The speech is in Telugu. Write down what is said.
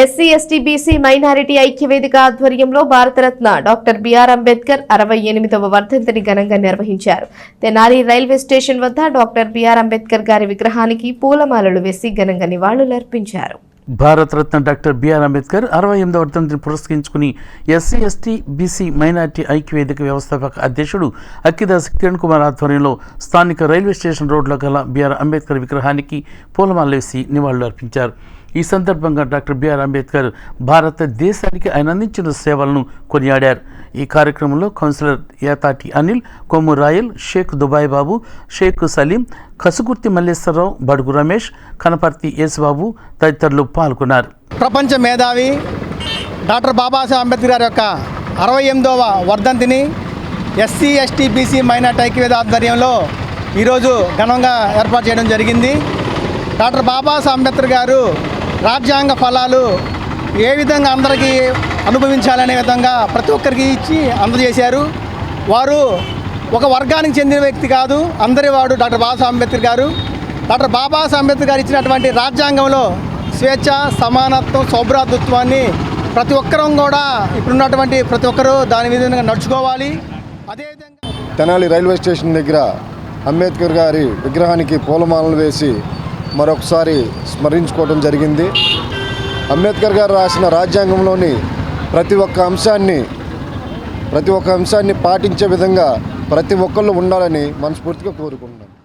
ఎస్సీ ఎస్టీ బీసీ మైనారిటీ ఐక్యవేదిక ఆధ్వర్యంలో భారతరత్న డాక్టర్ బిఆర్ అంబేద్కర్ అరవై ఎనిమిదవ వర్ధంతిని ఘనంగా నిర్వహించారు. తెనాలి రైల్వే స్టేషన్ వద్ద డాక్టర్ బిఆర్ అంబేద్కర్ గారి విగ్రహానికి పూలమాలలు వేసి ఘనంగా నివాళులర్పించారు భారతరత్న డాక్టర్ బిఆర్ అంబేద్కర్ అరవై ఎనిమిదవ వర్ధంతిని పురస్కరించుకుని ఎస్సీ ఎస్టీ బీసీ మైనార్టీ ఐక్యవేదిక వ్యవస్థాపక అధ్యక్షుడు అక్కిదాస్ కిరణ్ కుమార్ ఆధ్వర్యంలో స్థానిక రైల్వే స్టేషన్ రోడ్లో గల బిఆర్ అంబేద్కర్ విగ్రహానికి పూలమాల వేసి నివాళులు అర్పించారు. ఈ సందర్భంగా డాక్టర్ బిఆర్ అంబేద్కర్ భారతదేశానికి ఆయన అందించిన సేవలను కొనియాడారు. ఈ కార్యక్రమంలో కౌన్సిలర్ యాతాటి అనిల్ కొమ్ము రాయల్ షేక్ దుబాయ్ బాబు షేక్ సలీం కసుకుర్తి మల్లేశ్వరరావు బడుగు రమేష్ కనపర్తి యేసుబాబు తదితరులు పాల్గొన్నారు. ప్రపంచ మేధావి డాక్టర్ బాబాసాహెబ్ అంబేద్కర్ గారి యొక్క అరవై ఎనిమిదవ వర్ధంతిని ఎస్సీ ఎస్టీ బీసీ మైనార్టీ ఐక్యవేద ఆధ్వర్యంలో ఈరోజు ఘనంగా ఏర్పాటు చేయడం జరిగింది. డాక్టర్ బాబాసాహెబ్ అంబేద్కర్ గారు రాజ్యాంగ ఫలాలు ఏ విధంగా అందరికీ అనుభవించాలనే విధంగా ప్రతి ఒక్కరికి ఇచ్చి అందజేశారు. వారు ఒక వర్గానికి చెందిన వ్యక్తి కాదు అందరి వాడు డాక్టర్ బాబాసాహెబ్ అంబేద్కర్ గారు. డాక్టర్ బాబాసాహెబ్ అంబేద్కర్ గారు ఇచ్చినటువంటి రాజ్యాంగంలో స్వేచ్ఛ సమానత్వం సౌభ్రాతృత్వాన్ని ప్రతి ఒక్కరం కూడా ఇప్పుడున్నటువంటి ప్రతి ఒక్కరూ దాని విధంగా నడుచుకోవాలి. అదేవిధంగా తెనాలి రైల్వే స్టేషన్ దగ్గర అంబేద్కర్ గారి విగ్రహానికి పూలమాలలు వేసి మరొకసారి స్మరించుకోవడం జరిగింది. అంబేద్కర్ గారు రాసిన రాజ్యాంగంలోని ప్రతి ఒక్క అంశాన్ని ప్రతి ఒక్క అంశాన్ని పాటించే విధంగా ప్రతి ఒక్కళ్ళు ఉండాలని మనస్ఫూర్తిగా కోరుకుంటున్నాను